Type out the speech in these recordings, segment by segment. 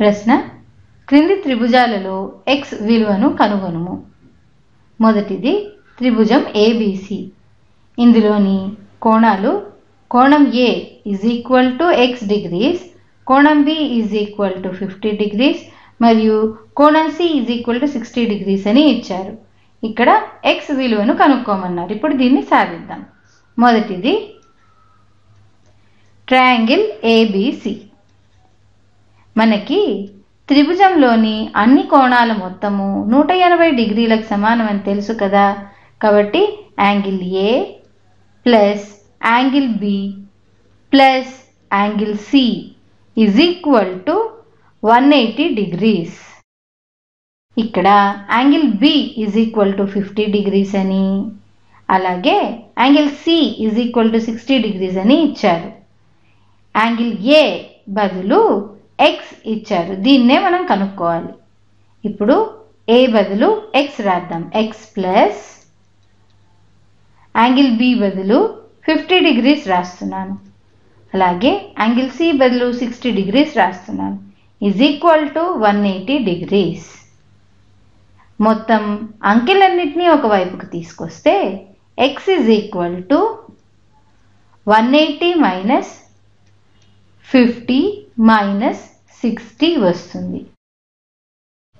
ప్రశ్న. క్రింది త్రిభుజాలలో ఎక్స్ విలువను కనుగొనుము. మొదటిది త్రిభుజం ఏబిసి ఇందులోని కోణాలు కోణం A is equal to x degrees కోణం B is equal to fifty degrees మరియు కోణం C is equal to sixty degrees అని ఇచ్చారు. ఇక్కడ ఎక్స్ విలువను కనుక్కోమన్నారు. ఇప్పుడు దీన్ని సాధిద్దాం. మొదటిది ట్రయాంగిల్ ఏబిసి మనకి త్రిభుజంలోని అన్ని కోణాల మొత్తము నూట ఎనభై డిగ్రీలకు సమానం అని తెలుసు కదా. కాబట్టి angle A plus angle B plus angle C is equal to one eighty degrees ఇక్కడ angle B is equal to fifty degrees అని అలాగే angle C is equal to sixty degrees అని ఇచ్చారు. యాంగిల్ ఏ బదులు ఎక్స్ ఇచ్చారు. దీన్నే మనం కనుక్కోవాలి. ఇప్పుడు ఏ బదులు ఎక్స్ రాద్దాం. ఎక్స్ ప్లస్ యాంగిల్ బి బదులు ఫిఫ్టీ డిగ్రీస్ రాస్తున్నాను. అలాగే యాంగిల్ సి బదులు సిక్స్టీ డిగ్రీస్ రాస్తున్నాను. Is equal to one eighty degrees మొత్తం అంకెలన్నింటినీ ఒకవైపుకు తీసుకొస్తే x is equal to one eighty minus fifty minus sixty వస్తుంది.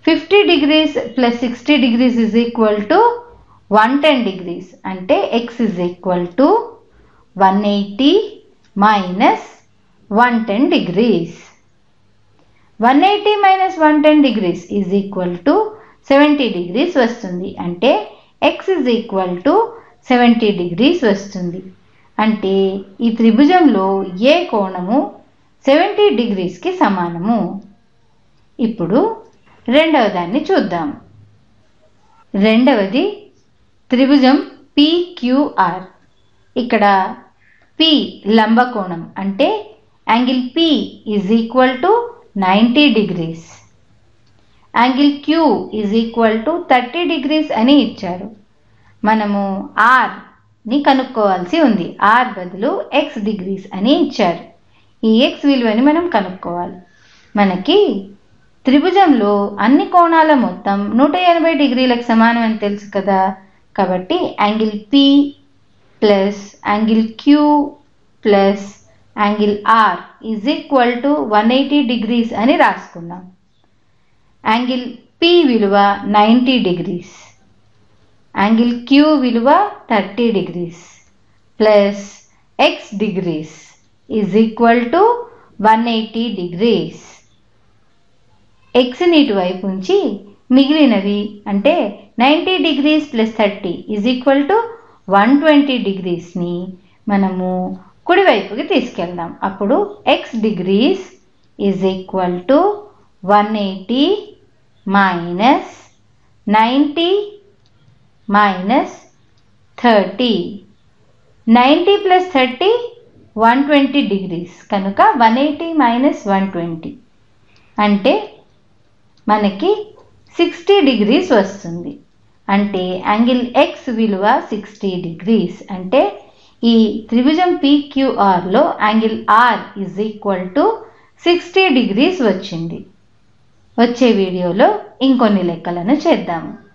Fifty degrees plus sixty degrees is equal to one ten degrees అంటే x is equal to one eighty minus one ten degrees one eighty minus one ten degrees is equal to seventy degrees వస్తుంది. అంటే x is equal to seventy degrees వస్తుంది. అంటే ఈ త్రిభుజంలో ఏ కోణము seventy డిగ్రీస్కి సమానము. ఇప్పుడు రెండవ దాన్ని చూద్దాం. రెండవది త్రిభుజం పిక్యూఆర్. ఇక్కడ పి లంబకోణం అంటే angle P is equal to ninety degrees. Angle Q is equal to thirty degrees అని ఇచ్చారు. మనము ఆర్ని కనుక్కోవాల్సి ఉంది. ఆర్ బదులు ఎక్స్ డిగ్రీస్ అని ఇచ్చారు. ఈ ఎక్స్ విలువని మనం కనుక్కోవాలి. మనకి త్రిభుజంలో అన్ని కోణాల మొత్తం నూట ఎనభై డిగ్రీలకు సమానం అని తెలుసు కదా. కాబట్టి angle P plus angle Q plus angle R is equal to one eighty degrees అని రాసుకున్నాం. యాంగిల్ పి విలువ నైంటీ డిగ్రీస్. యాంగిల్ క్యూ విలువ thirty degrees. Plus x degrees. Is equal to one eighty degrees ఎక్స్ని ఇటువైపు ఉంచి మిగిలినవి అంటే ninety degrees plus thirty is equal to one twenty డిగ్రీస్ని మనము కుడివైపుకి తీసుకెళ్దాం. అప్పుడు x degrees is equal to one eighty minus ninety minus thirty ninety plus thirty one twenty degrees. కనుక one eighty minus one twenty. అంటే మనకి sixty degrees వస్తుంది. అంటే angle X విలువ సిక్స్టీ డిగ్రీస్. అంటే ఈ త్రిభుజం పీక్యూఆర్లో angle R is equal to sixty degrees వచ్చింది. వచ్చే వీడియోలో ఇంకొన్ని లెక్కలను చేద్దాము.